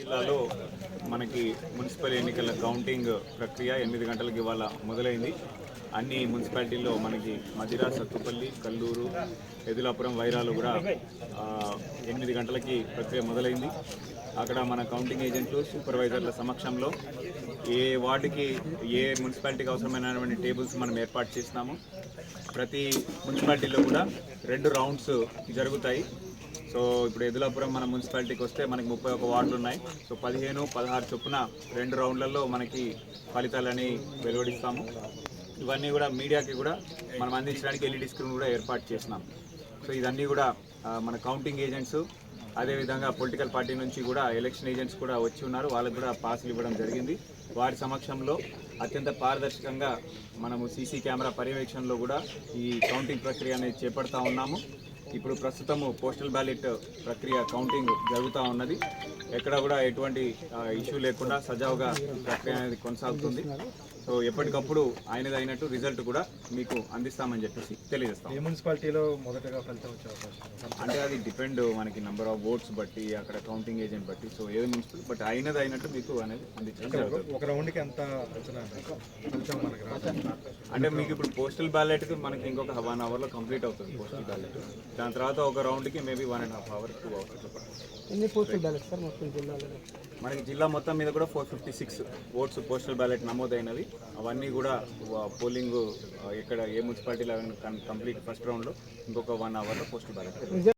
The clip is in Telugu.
జిల్లాలో మనకి మున్సిపల్ ఎన్నికల కౌంటింగ్ ప్రక్రియ ఎనిమిది గంటలకు ఇవాళ మొదలైంది. అన్ని మున్సిపాలిటీల్లో మనకి మధిర సత్తుపల్లి కల్లూరు ఎదులాపురం వైరాలు కూడా ఎనిమిది గంటలకి ప్రక్రియ మొదలైంది. అక్కడ మన కౌంటింగ్ ఏజెంట్లు సూపర్వైజర్ల సమక్షంలో ఏ వార్డుకి ఏ మున్సిపాలిటీకి అవసరమైనటువంటి టేబుల్స్ మనం ఏర్పాటు చేసినాము ప్రతి మున్సిపాలిటీలో కూడా రెండు రౌండ్స్ జరుగుతాయి. సో ఇప్పుడు ఎదులాపురం మన మున్సిపాలిటీకి వస్తే మనకి ముప్పై ఒక వార్డులు ఉన్నాయి. సో పదిహేను పదహారు చొప్పున రెండు రౌండ్లలో మనకి ఫలితాలని వెలువడిస్తాము. ఇవన్నీ కూడా మీడియాకి కూడా మనం అందించడానికి ఎల్ఈడి స్క్రీన్ కూడా ఏర్పాటు చేసినాం. సో ఇదన్నీ కూడా మన కౌంటింగ్ ఏజెంట్స్ అదేవిధంగా పొలిటికల్ పార్టీ నుంచి కూడా ఎలక్షన్ ఏజెంట్స్ కూడా వచ్చి ఉన్నారు. వాళ్ళకు కూడా పాసులు ఇవ్వడం జరిగింది. వారి సమక్షంలో అత్యంత పారదర్శకంగా మనము సీసీ కెమెరా పర్యవేక్షణలో కూడా ఈ కౌంటింగ్ ప్రక్రియ అనేది చేపడతా ఉన్నాము. ఇప్పుడు ప్రస్తుతము పోస్టల్ బ్యాలెట్ ప్రక్రియ కౌంటింగ్ జరుగుతూ ఉన్నది. ఎక్కడ కూడా ఎటువంటి ఇష్యూ లేకుండా సజావుగా ప్రక్రియ అనేది కొనసాగుతుంది. సో ఎప్పటికప్పుడు ఆయనది అయినట్టు రిజల్ట్ కూడా మీకు అందిస్తామని చెప్పేసి తెలియజేస్తాం. ఏ మున్సిపాలిటీలో మొదటగా ఫలితం వచ్చే అవకాశం? అంటే అది డిపెండ్ మనకి నెంబర్ ఆఫ్ ఓట్స్ బట్టి అక్కడ కౌంటింగ్ ఏజెంట్ బట్టి సో ఏది మున్సిపల్ బట్ అయినది అయినట్టు మీకు అనేది అందించడం ఒక రౌండ్కి ఎంత అంటే మీకు ఇప్పుడు పోస్టల్ బ్యాలెట్ మనకి ఇంకొక వన్ అవర్లో కంప్లీట్ అవుతుంది పోస్టల్ బ్యాలెట్ దాని తర్వాత ఒక రౌండ్కి maybe one and half hour two hours ఎన్ని పోస్టులు బ్యాలెట్ సార్ మనకి జిల్లా మొత్తం మీద కూడా four fifty six votes postal ballot నమోదైనవి. అవన్నీ కూడా పోలింగ్ ఎక్కడ ఏ మున్సిపాలిటీలో కంప్లీట్ ఫస్ట్ రౌండ్లో ఇంకొక వన్ అవర్లో పోస్టల్ బ్యాలెట్